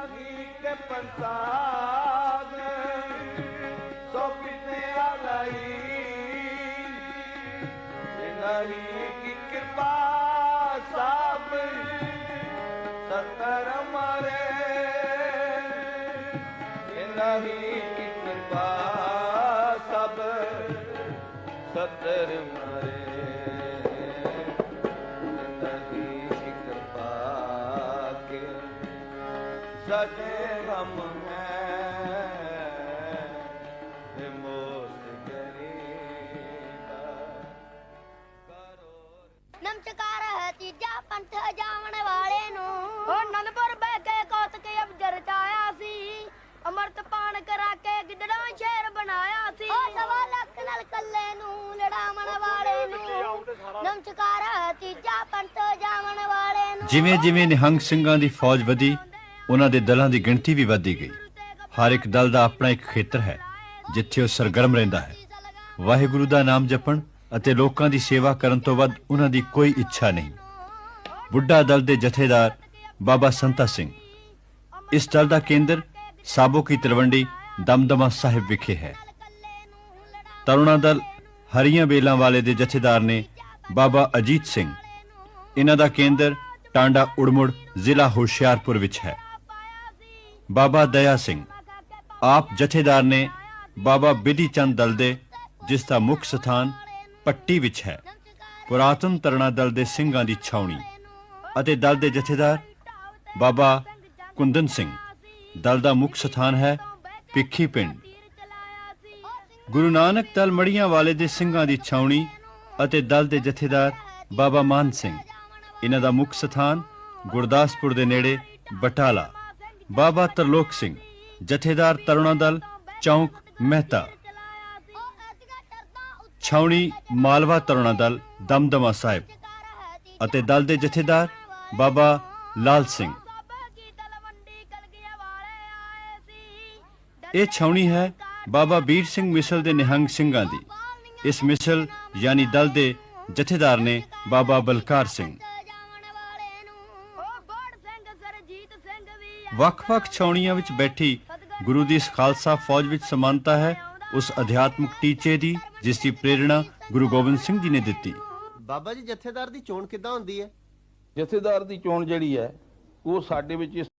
ਨਹੀਂ ਕੇ ਪੰਸਾਦ ਸੋ ਕਿਤੇ ਆਲਾਈ ਨਹੀਂ ਕੀ ਕਿਰਪਾ ਸਭ ਸਤਰ ਮਾਰੇ। ਨਹੀਂ ਕੀ ਕਿਰਪਾ ਸਭ ਸਤਰ ਮਾਰੇ। ਸਜੇ ਹਮ ਹੈ। ਮੋਸ ਗਰੀਬਾ ਕਰੋ ਨਮਸਕਾਰ ਹੈ ਤੀਜਾ ਪੰਥ ਜਾਵਣ ਵਾਲੇ ਨੂੰ। ਉਹ ਨੰਦਪੁਰ ਬਹਿ ਕੇ ਕੌਤਕ ਅਬਜਰ ਚਾਇਆ ਸੀ। ਅਮਰਤ ਪਾਣ ਕਰਾ ਕੇ ਗਿੱਦੜਾਂ ਸ਼ੇਰ ਬਣਾਇਆ ਸੀ। ਉਹ ਸਵਾ ਲੱਖ ਨਾਲ ਕੱਲੇ ਨੂੰ ਲੜਾਵਣ ਵਾਲੇ ਨੂੰ। ਨਮਸਕਾਰ ਹੈ ਤੀਜਾ ਪੰਥ ਜਾਵਣ ਵਾਲੇ ਨੂੰ। ਜਿਵੇਂ ਜਿਵੇਂ ਨਿਹੰਗ ਸਿੰਘਾਂ ਦੀ ਫੌਜ ਵਧੀ ਉਹਨਾਂ ਦੇ ਦਲਾਂ ਦੀ ਗਿਣਤੀ ਵੀ ਵਧਦੀ ਗਈ। ਹਰ ਇੱਕ ਦਲ ਦਾ ਆਪਣਾ ਇੱਕ ਖੇਤਰ ਹੈ, ਜਿੱਥੇ ਉਹ ਸਰਗਰਮ ਰਹਿੰਦਾ ਹੈ। ਵਾਹਿਗੁਰੂ ਦਾ ਨਾਮ ਜਪਣ ਅਤੇ ਲੋਕਾਂ ਦੀ ਸੇਵਾ ਕਰਨ ਤੋਂ ਵੱਧ ਉਹਨਾਂ ਦੀ ਕੋਈ ਇੱਛਾ ਨਹੀਂ। ਬੁੱਢਾ ਦਲ ਦੇ ਜਥੇਦਾਰ ਬਾਬਾ ਸੰਤਾ ਸਿੰਘ। ਇਸ ਦਲ ਦਾ ਕੇਂਦਰ ਸਾਬੋ ਕੀ ਤਲਵੰਡੀ ਦਮਦਮਾ ਸਾਹਿਬ ਵਿਖੇ ਹੈ। ਤਰੁਣਾ ਦਲ ਹਰੀਆਂ ਬੇਲਾਂ ਵਾਲੇ ਦੇ ਜਥੇਦਾਰ ਨੇ ਬਾਬਾ ਅਜੀਤ ਸਿੰਘ। ਇਹਨਾਂ ਦਾ ਕੇਂਦਰ ਟਾਂਡਾ ਉੜਮੁੜ ਜ਼ਿਲ੍ਹਾ ਹੁਸ਼ਿਆਰਪੁਰ ਵਿੱਚ ਹੈ। ਬਾਬਾ ਦਇਆ ਸਿੰਘ। ਆਪ ਜਥੇਦਾਰ ਨੇ ਬਾਬਾ ਬਿਧੀ ਚੰਦ ਦਲ ਦੇ, ਜਿਸ ਦਾ ਮੁੱਖ ਸਥਾਨ ਪੱਟੀ ਵਿੱਚ ਹੈ, ਪੁਰਾਤਨ ਤਰਣਾ ਦਲ ਦੇ ਸਿੰਘਾਂ ਦੀ ਛਾਉਣੀ ਅਤੇ ਦਲ ਦੇ ਜਥੇਦਾਰ ਬਾਬਾ ਕੁੰਦਨ ਸਿੰਘ। ਦਲ ਦਾ ਮੁੱਖ ਸਥਾਨ ਹੈ ਪਿੱਖੀ ਪਿੰਡ। ਗੁਰੂ ਨਾਨਕ ਦਲ ਮੜੀਆਂ ਵਾਲੇ ਦੇ ਸਿੰਘਾਂ ਦੀ ਛਾਉਣੀ ਅਤੇ ਦਲ ਦੇ ਜਥੇਦਾਰ ਬਾਬਾ ਮਾਨ ਸਿੰਘ। ਇਹਨਾਂ ਦਾ ਮੁੱਖ ਸਥਾਨ ਗੁਰਦਾਸਪੁਰ ਦੇ ਨੇੜੇ ਬਟਾਲਾ। ਬਾਬਾ ਤਰਲੋਕ ਸਿੰਘ, ਜਥੇਦਾਰ ਤਰੁਣਾ ਦਲ, ਚੌਂਕ ਮਹਿਤਾ। ਛਾਉਣੀ ਮਾਲਵਾ ਤਰੁਣਾ ਦਲ, ਦਮਦਮਾ ਸਾਹਿਬ। ਅਤੇ ਦਲ ਦੇ ਜਥੇਦਾਰ ਬਾਬਾ ਲਾਲ ਸਿੰਘ। ਇਹ ਛਾਉਣੀ ਹੈ ਬਾਬਾ ਵੀਰ ਸਿੰਘ ਮਿਸਲ ਦੇ ਨਿਹੰਗ ਸਿੰਘਾਂ ਦੀ। ਇਸ ਮਿਸਲ, ਯਾਨੀ ਦਲ ਦੇ ਜਥੇਦਾਰ ਨੇ ਬਾਬਾ ਬਲਕਾਰ ਸਿੰਘ। ਵੱਖ-ਵੱਖ ਛਾਉਣੀਆਂ ਵਿੱਚ ਬੈਠੀ ਗੁਰੂ ਦੀ ਇਸ ਖਾਲਸਾ ਫੌਜ ਵਿੱਚ ਸਮਾਨਤਾ ਹੈ ਉਸ ਅਧਿਆਤਮਿਕ ਟੀਚੇ ਦੀ ਜਿਸ ਦੀ ਪ੍ਰੇਰਣਾ ਗੁਰੂ ਗੋਬਿੰਦ ਸਿੰਘ ਜੀ ਨੇ ਦਿੱਤੀ। ਬਾਬਾ ਜੀ ਜਥੇਦਾਰ ਦੀ ਚੋਣ ਕਿੱਦਾਂ ਹੁੰਦੀ ਹੈ? ਜਥੇਦਾਰ ਦੀ ਚੋਣ ਜਿਹੜੀ ਹੈ ਉਹ ਸਾਡੇ ਵਿੱਚ ਇਸ